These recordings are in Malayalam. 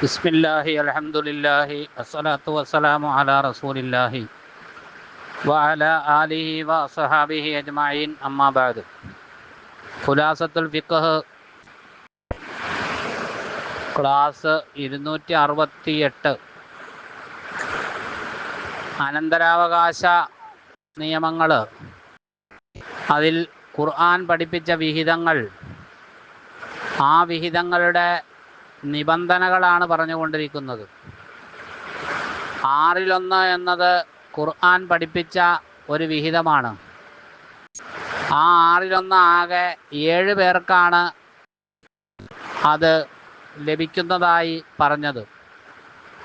ബിസ്മില്ലാഹി അലഹമുല്ലാഹി അസ്സലാത്തു വസ്സലാമു അല റസൂലില്ലാഹി വഅല ആലിഹി വസഹാബിഹി അജ്മഈൻ. അമ്മാ അമ്മാബാദ് ഖുലാസത്തുൽ ഫിഖഹ് ക്ലാസ് ഇരുന്നൂറ്റി അറുപത്തി എട്ട് അനന്തരാവകാശ നിയമങ്ങൾ. അതിൽ ഖുർആൻ പഠിപ്പിച്ച വിഹിതങ്ങൾ. ആ വിഹിതങ്ങളുടെ നിബന്ധനകളാണ് പറഞ്ഞുകൊണ്ടിരിക്കുന്നത്. ആറിലൊന്ന് എന്നത് ഖുർആൻ പഠിപ്പിച്ച ഒരു വിഹിതമാണ്. ആ ആറിലൊന്ന് ആകെ ഏഴ് പേർക്കാണ് അത് ലഭിക്കുന്നതായി പറഞ്ഞത്.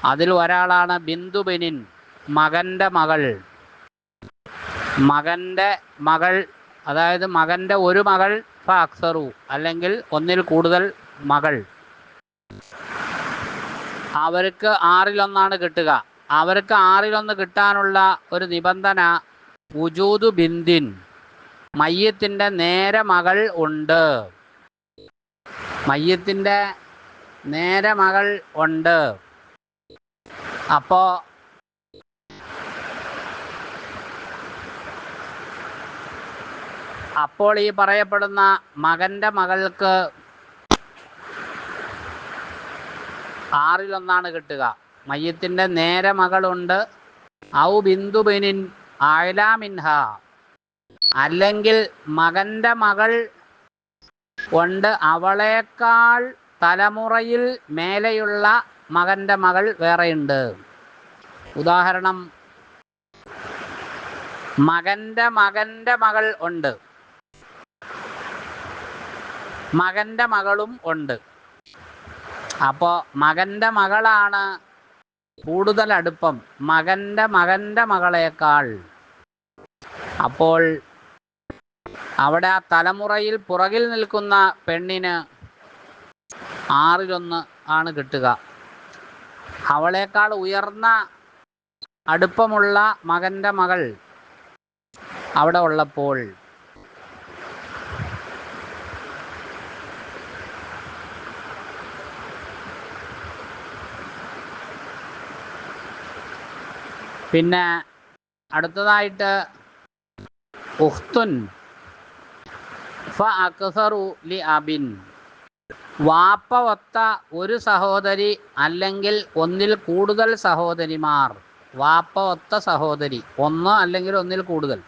അതിൽ ഒരാളാണ് ബിന്ദു ബെനിൻ മകന്റെ മകൾ. മകന്റെ മകൾ അതായത് മകന്റെ ഒരു മകൾ ഫാക്സറു അല്ലെങ്കിൽ ഒന്നിൽ കൂടുതൽ മകൾ. അവർക്ക് ആറിലൊന്നാണ് കിട്ടുക. അവർക്ക് ആറിലൊന്ന് കിട്ടാനുള്ള ഒരു നിബന്ധന ഉജൂദു ബിന്ദിൻ മയ്യത്തിന്റെ നേരെ മകൾ ഉണ്ട്. മയ്യത്തിന്റെ നേരെ മകൾ ഉണ്ട്. അപ്പോ അപ്പോൾ ഈ പറയപ്പെടുന്ന മകന്റെ മകൾക്ക് ആറിലൊന്നാണ് കിട്ടുക. മയ്യത്തിന്റെ നേരെ മകളുണ്ട്. ഔ ബിന്ദുബിനിൻ ആയലാമിൻഹ അല്ലെങ്കിൽ മകന്റെ മകൾ ഉണ്ട് അവളേക്കാൾ തലമുറയിൽ മേലെയുള്ള മകന്റെ മകൾ വേറെയുണ്ട്. ഉദാഹരണം മകന്റെ മകന്റെ മകൾ ഉണ്ട്. മകന്റെ മകളും ഉണ്ട്. അപ്പോൾ മകന്റെ മകളാണ് കൂടുതൽ അടുപ്പം മകന്റെ മകന്റെ മകളേക്കാൾ. അപ്പോൾ അവിടെ ആ തലമുറയിൽ പുറകിൽ നിൽക്കുന്ന പെണ്ണിന് ആറിലൊന്ന് ആണ് കിട്ടുക. അവളേക്കാൾ ഉയർന്ന അടുപ്പമുള്ള മകന്റെ മകൾ അവിടെ ഉള്ളപ്പോൾ പിന്നെ അടുത്തതായിട്ട് ഉഖ്തുൻ. ലി അബിൻ. വാപ്പ ഒത്ത ഒരു സഹോദരി അല്ലെങ്കിൽ ഒന്നിൽ കൂടുതൽ സഹോദരിമാർ. വാപ്പ ഒത്ത സഹോദരി ഒന്ന് അല്ലെങ്കിൽ ഒന്നിൽ കൂടുതൽ.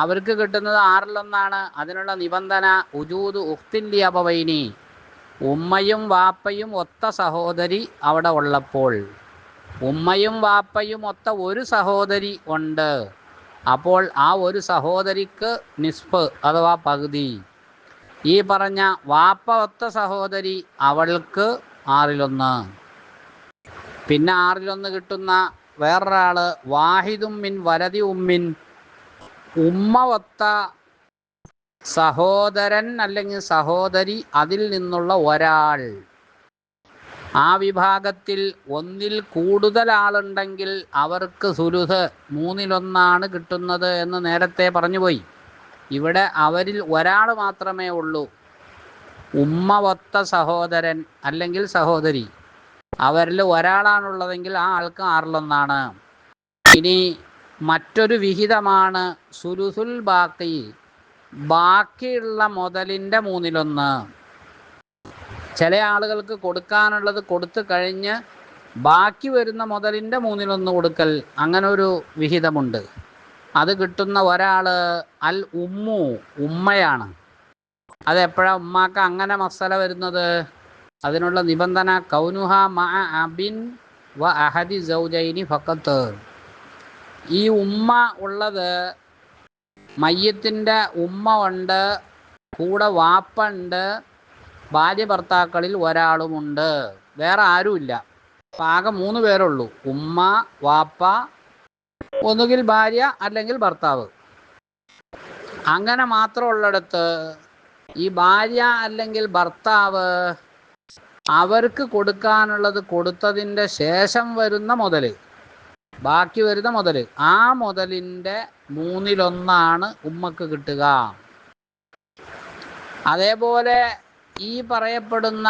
അവർക്ക് കിട്ടുന്നത് ആറിലൊന്നാണ് അതിനുള്ള നിബന്ധന ഉജൂദ് ഉഖ്തിന്റെ അപവൈനി ഉമ്മയും വാപ്പയും ഒത്ത സഹോദരി അവിടെ ഉള്ളപ്പോൾ. ഉമ്മയും വാപ്പയും ഒത്ത ഒരു സഹോദരി ഉണ്ട്. അപ്പോൾ ആ ഒരു സഹോദരിക്ക് നിസ്ഫ് അഥവാ പകുതി. ഈ പറഞ്ഞ വാപ്പ ഒത്ത സഹോദരി അവൾക്ക് ആറിലൊന്ന്. പിന്നെ ആറിലൊന്ന് കിട്ടുന്ന വേറൊരാൾ വാഹിദുമ്മിൻ വലതി ഉമ്മിൻ. ഉമ്മ ഒത്ത സഹോദരൻ അല്ലെങ്കിൽ സഹോദരി അതിൽ നിന്നുള്ള ഒരാൾ. ആ വിഭാഗത്തിൽ ഒന്നിൽ കൂടുതൽ ആളുണ്ടെങ്കിൽ അവർക്ക് സുലുഹ് മൂന്നിലൊന്നാണ് കിട്ടുന്നത് എന്ന് നേരത്തെ പറഞ്ഞുപോയി. ഇവിടെ അവരിൽ ഒരാൾ മാത്രമേ ഉള്ളൂ. ഉമ്മവത്ത സഹോദരൻ അല്ലെങ്കിൽ സഹോദരി. അവരിൽ ഒരാളാണുള്ളതെങ്കിൽ ആ ആൾക്ക് ആറിലൊന്നാണ്. ഇനി മറ്റൊരു വിഹിതമാണ് സുലുസുൽ ബാക്കി. ബാക്കിയുള്ള മുതലിന്റെ മൂന്നിലൊന്ന്. ചില ആളുകൾക്ക് കൊടുക്കാനുള്ളത് കൊടുത്തു കഴിഞ്ഞ് ബാക്കി വരുന്ന മുതലിന്റെ മൂന്നിലൊന്ന് കൊടുക്കൽ അങ്ങനെ ഒരു വിഹിതമുണ്ട്. അത് കിട്ടുന്ന ഒരാൾ അൽ ഉമ്മു ഉമ്മയാണ്. അത് അതെപ്പോഴാ ഉമ്മാക്ക് അങ്ങനെ മസല വരുന്നത്? അതിനുള്ള നിബന്ധന കൗനുഹ മ അബിൻ വ അഹദി സൗജൈനി ഫക്കത്ത് ഈ ഉമ്മ ഉള്ളത് മയ്യത്തിന്റെ ഉമ്മ ഉണ്ട് കൂടെ വാപ്പ ഉണ്ട് ഭാര്യ ഭർത്താക്കളിൽ ഒരാളുമുണ്ട്. വേറെ ആരുമില്ല. അപ്പം ആകെ മൂന്ന് പേരുള്ളൂ. ഉമ്മ വാപ്പ ഒന്നുകിൽ ഭാര്യ അല്ലെങ്കിൽ ഭർത്താവ്. അങ്ങനെ മാത്രമുള്ളിടത്ത് ഈ ഭാര്യ അല്ലെങ്കിൽ ഭർത്താവ് അവർക്ക് കൊടുക്കാനുള്ളത് കൊടുത്തതിന്റെ ശേഷം വരുന്ന മുതൽ ബാക്കി വരുന്ന മുതൽ ആ മുതലിന്റെ മൂന്നിലൊന്നാണ് ഉമ്മക്ക് കിട്ടുക. അതേപോലെ ഈ പറയപ്പെടുന്ന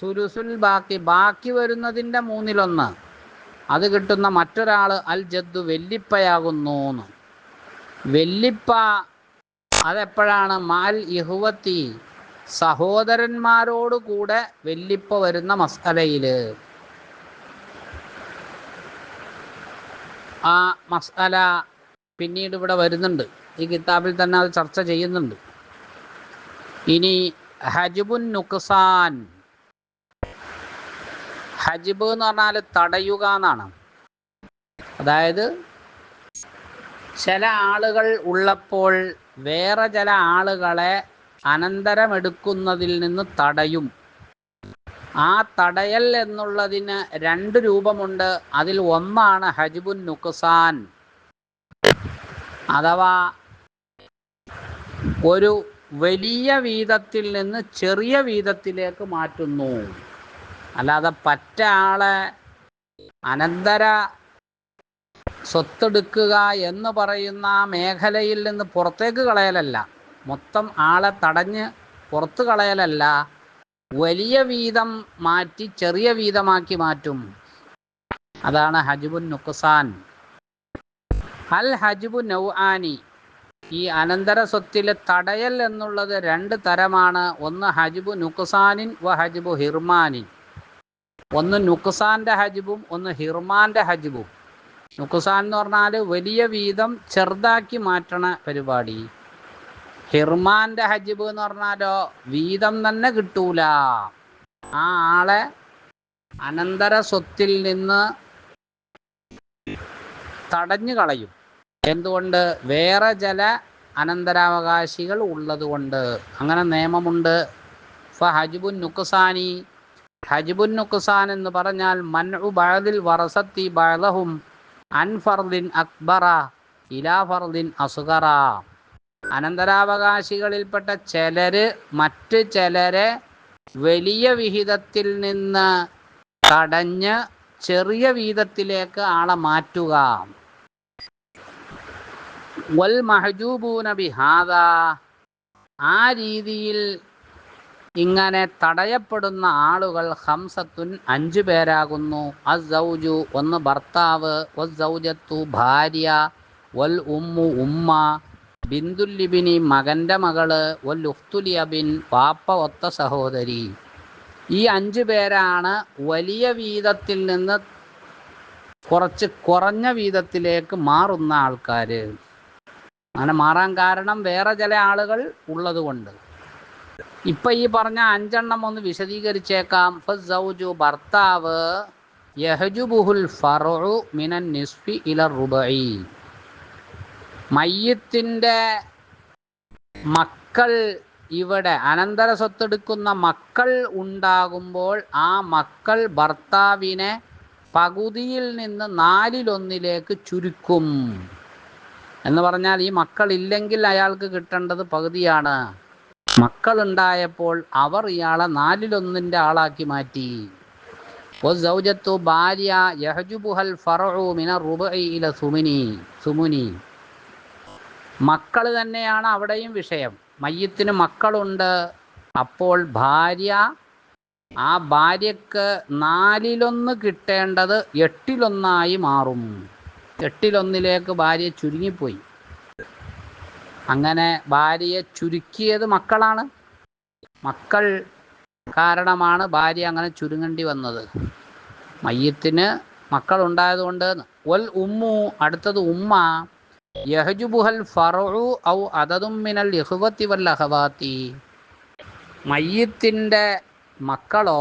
സുരുസുൽ ബാക്കി ബാക്കി വരുന്നതിന്റെ മൂന്നിലൊന്ന്. അത് കിട്ടുന്ന മറ്റൊരാൾ അൽ ജദ്ദു വെല്ലിപ്പയാകുന്നു വെല്ലിപ്പ അതെപ്പോഴാണ്? മാൽ ഇഹുവത്തി സഹോദരന്മാരോട് കൂടെ വെല്ലിപ്പ വരുന്ന മസലയിൽ ആ മസാല പിന്നീട് ഇവിടെ വരുന്നുണ്ട്. ഈ കിതാബിൽ തന്നെ അത് ചർച്ച ചെയ്യുന്നുണ്ട്. ഇനി ഹജിബുൻ നുക്സാൻ. ഹജിബ് എന്ന് പറഞ്ഞാൽ തടയുക എന്നാണ്. അതായത് ചില ആളുകൾ ഉള്ളപ്പോൾ വേറെ ചില ആളുകളെ അനന്തരമെടുക്കുന്നതിൽ നിന്ന് തടയും. ആ തടയൽ എന്നുള്ളതിന് രണ്ട് രൂപമുണ്ട്. അതിൽ ഒന്നാണ് ഹജിബുൻ നുക്സാൻ. അഥവാ ഒരു വലിയ വീതത്തിൽ നിന്ന് ചെറിയ വീതത്തിലേക്ക് മാറ്റുന്നു. അല്ലാതെ പറ്റ ആളെ അനന്തര സ്വത്തെടുക്കുക എന്ന് പറയുന്ന മേഖലയിൽ നിന്ന് പുറത്തേക്ക് കളയലല്ല. മൊത്തം ആളെ തടഞ്ഞ് പുറത്ത് കളയലല്ല. വലിയ വീതം മാറ്റി ചെറിയ വീതമാക്കി മാറ്റും. അതാണ് ഹജിബുൻ നുക്സാൻ. അൽ ഹജിബു നൗആനി. ഈ അനന്തര സ്വത്തിലെ തടയൽ എന്നുള്ളത് രണ്ട് തരമാണ്. ഒന്ന് ഹജിബു നുക്സാനിൻ വ ഹജിബു ഹിർമാനിൻ. ഒന്ന് നുക്സാന്റെ ഹജിബും ഒന്ന് ഹിർമാന്റെ ഹജിബും. നുക്സാൻ എന്ന് പറഞ്ഞാൽ വലിയ വീതം ചെറുതാക്കി മാറ്റണ പരിപാടി. ഹിർമാന്റെ ഹജിബ് എന്ന് പറഞ്ഞാലോ വീതം തന്നെ കിട്ടൂല. ആ ആളെ അനന്തര സ്വത്തിൽ നിന്ന് തടഞ്ഞു കളയും. എന്തുകൊണ്ട് വേറെ ചില അനന്തരാവകാശികൾ ഉള്ളതുകൊണ്ട്? അങ്ങനെ നിയമമുണ്ട്. ഫ ഹജിബുൻ ഹജിബുൻ നുക്സാൻ എന്ന് പറഞ്ഞാൽ മൻഉ ബഅദിൽ വറസത്തി ബഴതഹും അൻ ഫർദിൻ അക്ബറ ഇലാ ഫർദിൻ അസുഗറ. അനന്തരാവകാശികളിൽപ്പെട്ട ചിലര് മറ്റ് ചിലരെ വലിയ വിഹിതത്തിൽ നിന്ന് തടഞ്ഞ് ചെറിയ വീതത്തിലേക്ക് ആളെ മാറ്റുക. വൽ മഹജൂബൂന ബിഹാദ. ആ രീതിയിൽ ഇങ്ങനെ തടയപ്പെടുന്ന ആളുകൾ ഹംസത്തുൻ അഞ്ചു പേരാകുന്നു. അസൗജു ഒന്ന് ഭർത്താവ് ഒസൗജത്തു ഭാര്യ വൽ ഉമ്മു ഉമ്മ ബിന്ദുല്ലിബിനി മകന്റെ മകൾ വൽ ഉഫ്തുലിയബിൻ പാപ്പ ഒത്ത സഹോദരി. ഈ അഞ്ചു പേരാണ് വലിയ വീതത്തിൽ നിന്ന് കുറച്ച് കുറഞ്ഞ വീതത്തിലേക്ക് മാറുന്ന ആൾക്കാർ അങ്ങനെ മാറാൻ കാരണം വേറെ ചില ആളുകൾ ഉള്ളത് കൊണ്ട് ഇപ്പൊ ഈ പറഞ്ഞ അഞ്ചെണ്ണം ഒന്ന് വിശദീകരിച്ചേക്കാം. ഫസൗജു ഭർത്താവ് യഹജുബുഹുൽ ഫറു മിനൻ നിസ്ഫി ഇല റുബൈ മയ്യത്തിന്റെ മക്കൾ ഇവിടെ അനന്തര സ്വത്തെടുക്കുന്ന മക്കൾ ഉണ്ടാകുമ്പോൾ ആ മക്കൾ ഭർത്താവിനെ പകുതിയിൽ നിന്ന് നാലിലൊന്നിലേക്ക് ചുരുക്കും. എന്ന് പറഞ്ഞാൽ ഈ മക്കൾ ഇല്ലെങ്കിൽ അയാൾക്ക് കിട്ടേണ്ടത് പകുതിയാണ്. മക്കളുണ്ടായപ്പോൾ അവർ ഇയാളെ നാലിലൊന്നിന്റെ ആളാക്കി മാറ്റി. സൗജത്തു ഭാര്യ യഹജുബുഹൽ മിന സുമിനി സുമുനി. മക്കൾ തന്നെയാണ് അവിടെയും വിഷയം. മയ്യത്തിന് മക്കളുണ്ട്. അപ്പോൾ ഭാര്യ ആ ഭാര്യക്ക് നാലിലൊന്ന് കിട്ടേണ്ടത് എട്ടിലൊന്നായി മാറും. എട്ടിലൊന്നിലേക്ക് ഭാര്യ ചുരുങ്ങിപ്പോയി. അങ്ങനെ ഭാര്യയെ ചുരുക്കിയത് മക്കളാണ്. മക്കൾ കാരണമാണ് ഭാര്യ അങ്ങനെ ചുരുങ്ങേണ്ടി വന്നത്. മയ്യത്തിന് മക്കൾ ഉണ്ടായതുകൊണ്ട് ഒൽ ഉമ്മു അടുത്തത് ഉമ്മ യഹജുബുഹൽ ഫറു ഔ അതതും മിനൽ യഹുവത്തി വൽ മയ്യത്തിന്റെ മക്കളോ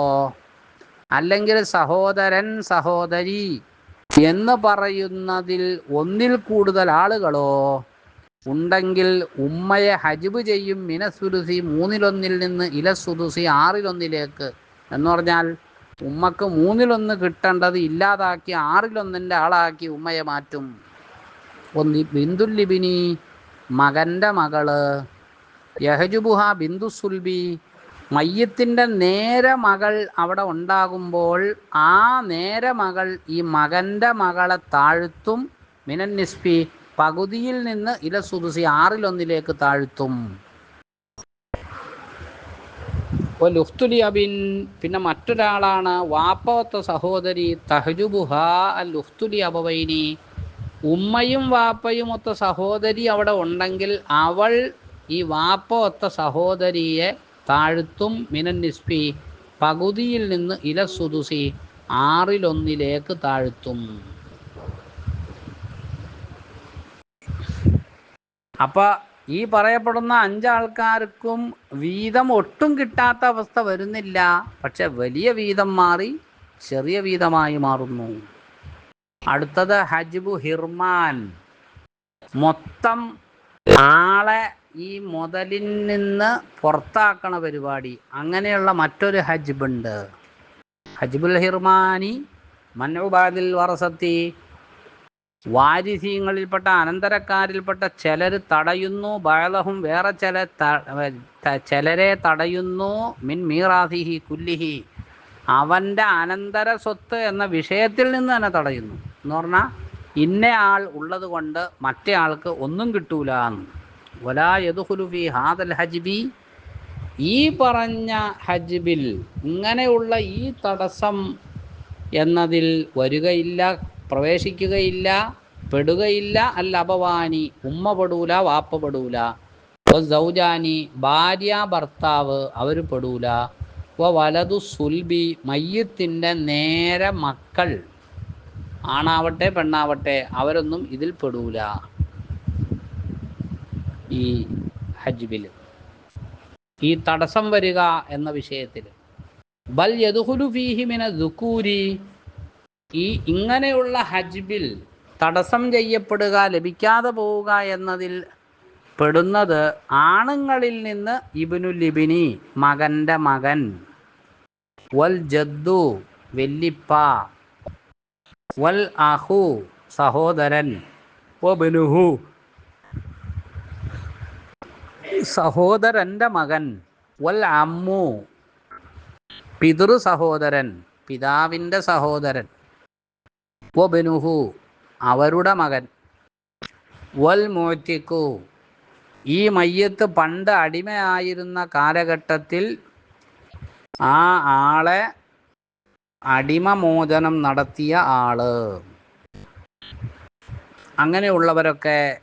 അല്ലെങ്കിൽ സഹോദരൻ സഹോദരി എന്ന് പറയുന്നതിൽ ഒന്നിൽ കൂടുതൽ ആളുകളോ ഉണ്ടെങ്കിൽ ഉമ്മയെ ഹജിബ് ചെയ്യും മിനസുരുസി മൂന്നിലൊന്നിൽ നിന്ന് ഇലസുദുസി ആറിലൊന്നിലേക്ക്. എന്ന് പറഞ്ഞാൽ ഉമ്മക്ക് മൂന്നിലൊന്ന് കിട്ടേണ്ടത് ഇല്ലാതാക്കി ആറിലൊന്നിന്റെ ആളാക്കി ഉമ്മയെ മാറ്റും. ഒന്ന് ബിന്ദുല്ലിബിനി മകന്റെ മകൾ യഹജുബുഹ ബിന്ദു സുൽബി മയ്യത്തിന്റെ നേരെ മകൾ അവിടെ ഉണ്ടാകുമ്പോൾ ആ നേരെ മകൾ ഈ മകന്റെ മകളെ താഴ്ത്തും. മിനൻ നിസ്പി പകുതിയിൽ നിന്ന് ഇല സുദുസി ആറിലൊന്നിലേക്ക് താഴ്ത്തും. ലുഫ്തുലി അബിൻ പിന്നെ മറ്റൊരാളാണ് വാപ്പവത്ത സഹോദരി തഹജുബുഹ അൽ ലുഫ്തുലി അബവൈനി. ഉമ്മയും വാപ്പയും ഒത്ത സഹോദരി അവിടെ ഉണ്ടെങ്കിൽ അവൾ ഈ വാപ്പ ഒത്ത സഹോദരിയെ താഴ്ത്തും മിനൻ നിസ്പി പകുതിയിൽ നിന്ന് ഇല സുതുസി ആറിലൊന്നിലേക്ക് താഴ്ത്തും. അപ്പോൾ ഈ പറയപ്പെടുന്ന അഞ്ചാൾക്കാർക്കും വീതം ഒട്ടും കിട്ടാത്ത അവസ്ഥ വരുന്നില്ല. പക്ഷെ വലിയ വീതം മാറി ചെറിയ വീതമായി മാറുന്നു. അടുത്തത് ഹജ്ബു ഹിർമാൻ. മൊത്തം ആളെ ഈ മുതലിൽ നിന്ന് പുറത്താക്കണ പരിപാടി അങ്ങനെയുള്ള മറ്റൊരു ഹജ്ബുണ്ട്. ഹജ്ബുൽ ഹിർമാനി മന്നുബാദിൽ വറസത്തി. വാരിസീങ്ങളിൽപ്പെട്ട അനന്തരക്കാരിൽപ്പെട്ട ചിലർ തടയുന്നു ബാലഹും വേറെ ചില ചിലരെ തടയുന്നു മിൻ മീറാസിഹി കുല്ലിഹി. അവന്റെ അനന്തര സ്വത്ത് എന്ന വിഷയത്തിൽ നിന്ന് തന്നെ തടയുന്നു. എന്ന് പറഞ്ഞാൽ ഇന്ന ആൾ ഉള്ളത് കൊണ്ട് മറ്റേ ആൾക്ക് ഒന്നും കിട്ടൂല എന്ന് ഹാദൽ ഹജ്ബി. ഈ പറഞ്ഞ ഹജ്ബിൽ ഇങ്ങനെയുള്ള ഈ തടസ്സം എന്നതിൽ വരികയില്ല പ്രവേശിക്കുകയില്ല പെടുകയില്ല. അല്ല അപവാനി ഉമ്മ പെടൂല വാപ്പ പെടൂല. സൗജാനി ഭാര്യ ഭർത്താവ് അവർ പെടൂല. വലതു സുൽബി മയ്യത്തിന്റെ നേരെ മക്കൾ ആണാവട്ടെ പെണ്ണാവട്ടെ അവരൊന്നും ഇതിൽ പെടൂല. ഈ ഹജ്ബിൽ ഈ തടസ്സം വരിക എന്ന വിഷയത്തിൽ ബൽ യദുഹുലു ഫീഹിമിന ദുക്കൂരി ഈ ഇങ്ങനെയുള്ള ഹജ്ബിൽ തടസ്സം ചെയ്യപ്പെടുക ലഭിക്കാതെ പോവുക എന്നതിൽ പെടുന്നത് ആണുങ്ങളിൽ നിന്ന് ഇബിനു ലിബിനി മകന്റെ മകൻ. വൽ ജദ്ദു വെല്ലിപ്പ. വൽ അഹു സഹോദരൻ. വബനുഹു സഹോദരന്റെ മകൻ വൽ അമ്മു. പിതൃ സഹോദരൻ പിതാവിന്റെ സഹോദരൻ. വബനുഹു അവരുടെ മകൻ. വൽ മോറ്റിക്കു ഈ മയ്യത്ത് പണ്ട് അടിമയായിരുന്ന കാലഘട്ടത്തിൽ ആ ആളെ അടിമ മോചനം നടത്തിയ ആൾ. അങ്ങനെയുള്ളവരൊക്കെ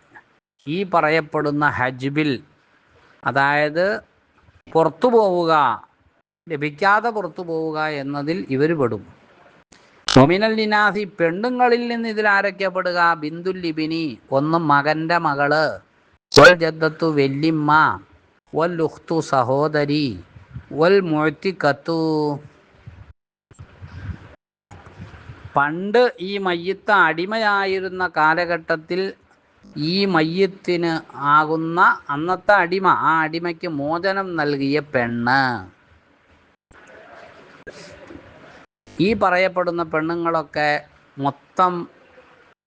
ഈ പറയപ്പെടുന്ന ഹജ്ബിൽ അതായത് പുറത്തു പോവുക ലഭിക്കാതെ പുറത്തു പോവുക എന്നതിൽ ഇവർ പെടും. മൊമിനൽ നിനാസി പെണ്ണുങ്ങളിൽ നിന്ന് ഇതിൽ ആരൊക്കെപ്പെടുക? ബിന്ദുൽ ലിബിനി ഒന്ന് മകന്റെ മകൾ. ജദ്ദത്തു വെല്ലിമ്മ വൽ ഉഖ്തു സഹോദരി വൽ മുഴത്തിക്കത്തു പണ്ട് ഈ മയ്യത്ത് അടിമയായിരുന്ന കാലഘട്ടത്തിൽ ഈ മയ്യത്തിന് ആകുന്ന അന്നത്തെ അടിമ ആ അടിമയ്ക്ക് മോചനം നൽകിയ പെണ്ണ്. ഈ പറയപ്പെടുന്ന പെണ്ണുങ്ങളൊക്കെ മൊത്തം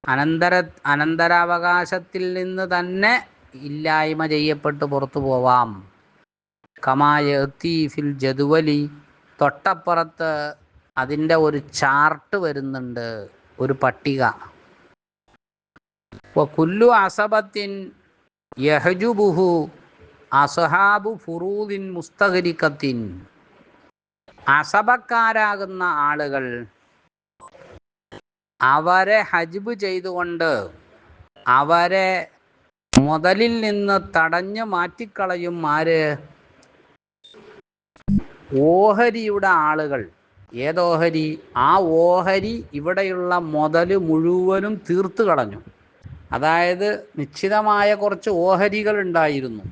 അനന്തര അനന്തരാവകാശത്തിൽ നിന്ന് തന്നെ ഇല്ലായ്മ ചെയ്യപ്പെട്ട് പുറത്തു പോവാം. കമായ ഫിൽ ജതുവലി തൊട്ടപ്പുറത്ത് അതിന്റെ ഒരു ചാർട്ട് വരുന്നുണ്ട്. ഒരു പട്ടിക. കുല്ലു അസബത്തിൻ യഹജുബുഹു അസഹാബു ഫുറൂദിൻ മുസ്തകരിക്കത്തിൻ അസബക്കാരാകുന്ന ആളുകൾ അവരെ ഹജ്ബ് ചെയ്തുകൊണ്ട് അവരെ മുതലിൽ നിന്ന് തടഞ്ഞു മാറ്റിക്കളയും ആര്? ഓഹരിയുടെ ആളുകൾ. ഏതോഹരി? ആ ഓഹരി ഇവിടെയുള്ള മുതൽ മുഴുവനും തീർത്തു കളഞ്ഞു. അതായത് നിശ്ചിതമായ കുറച്ച് ഓഹരികൾ ഉണ്ടായിരുന്നു.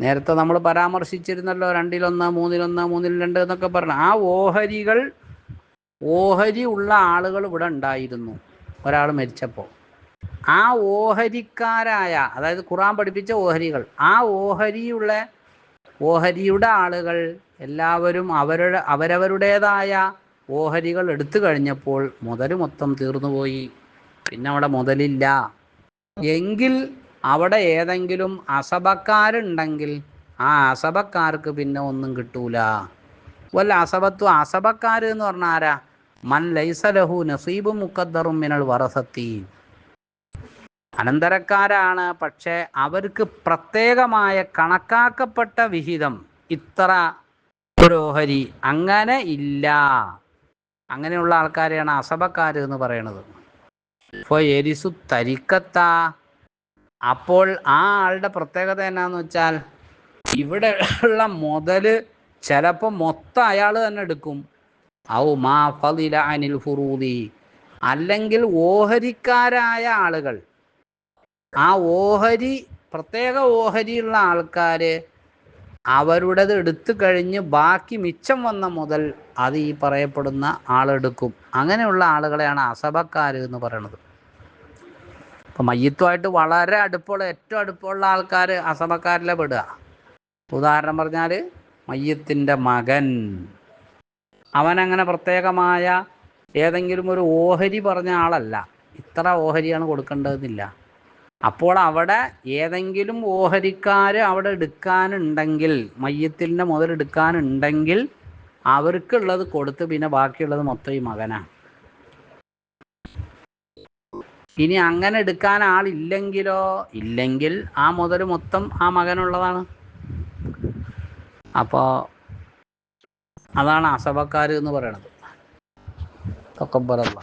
നേരത്തെ നമ്മൾ പരാമർശിച്ചിരുന്നല്ലോ രണ്ടിലൊന്ന് മൂന്നിലൊന്ന് മൂന്നിൽ രണ്ട് എന്നൊക്കെ പറഞ്ഞു. ആ ഓഹരികൾ ഓഹരി ഉള്ള ആളുകൾ ഇവിടെ ഉണ്ടായിരുന്നു. ഒരാൾ മരിച്ചപ്പോൾ. ആ ഓഹരിക്കാരായ അതായത് ഖുറാൻ പഠിപ്പിച്ച ഓഹരികൾ ആ ഓഹരിയുള്ള ഓഹരിയുടെ ആളുകൾ എല്ലാവരും അവരുടെ അവരവരുടേതായ ഓഹരികൾ എടുത്തു കഴിഞ്ഞപ്പോൾ മുതൽ മൊത്തം തീർന്നുപോയി. പിന്നെ അവിടെ മുതലില്ല. എങ്കിൽ അവിടെ ഏതെങ്കിലും അസബക്കാരുണ്ടെങ്കിൽ ആ അസബക്കാർക്ക് പിന്നെ ഒന്നും കിട്ടൂല. വല്ല അസബത്തു അസബക്കാർ എന്ന് പറഞ്ഞാൽ ആരാ? മൻ ലൈസലഹു നസീബ് മുക്കദ്ദറും മിനൽ വറസത്തി. അനന്തരക്കാരാണ്. പക്ഷേ അവർക്ക് പ്രത്യേകമായ കണക്കാക്കപ്പെട്ട വിഹിതം ഇത്ര ഓഹരി അങ്ങനെ ഇല്ല. അങ്ങനെയുള്ള ആൾക്കാരെയാണ് അസബക്കാർ എന്ന് പറയണത് എരിസു തരിക്കത്ത. അപ്പോൾ ആ ആളുടെ പ്രത്യേകത എന്നാന്ന് വെച്ചാൽ ഇവിടെ ഉള്ള മുതൽ ചിലപ്പോൾ മൊത്തം അയാൾ തന്നെ എടുക്കും. ഔ മാ ഫലില അനിൽ ഫുറൂദി. അല്ലെങ്കിൽ ഓഹരിക്കാരായ ആളുകൾ. ആ ഓഹരി പ്രത്യേക ഓഹരിയുള്ള ആൾക്കാർ അവരുടേത് എടുത്തു കഴിഞ്ഞ് ബാക്കി മിച്ചം വന്ന മുതൽ അത് ഈ പറയപ്പെടുന്ന ആളെടുക്കും. അങ്ങനെയുള്ള ആളുകളെയാണ് അസഭക്കാർ എന്ന് പറയുന്നത് ഇപ്പം മയ്യത്തുമായിട്ട് വളരെ അടുപ്പമുള്ള ഏറ്റവും അടുപ്പമുള്ള ആൾക്കാർ അസമക്കാരിലെ പെടുക. ഉദാഹരണം പറഞ്ഞാൽ മയ്യത്തിന്റെ മകൻ. അവനങ്ങനെ പ്രത്യേകമായ ഏതെങ്കിലും ഒരു ഓഹരി പറഞ്ഞ ആളല്ല. ഇത്ര ഓഹരിയാണ് കൊടുക്കേണ്ടതെന്നില്ല. അപ്പോൾ അവിടെ ഏതെങ്കിലും ഓഹരിക്കാർ അവിടെ എടുക്കാനുണ്ടെങ്കിൽ മയ്യത്തിന്റെ മുതലെടുക്കാനുണ്ടെങ്കിൽ അവർക്കുള്ളത് കൊടുത്ത് പിന്നെ ബാക്കിയുള്ളത് മൊത്തം ഈ മകനാണ്. ഇനി അങ്ങനെ എടുക്കാൻ ആളില്ലെങ്കിലോ? ഇല്ലെങ്കിൽ ആ മുതൽ മൊത്തം ആ മകനുള്ളതാണ്. അപ്പോ അതാണ് അസഭക്കാർ എന്ന് പറയണത്. തക്കബറല്ല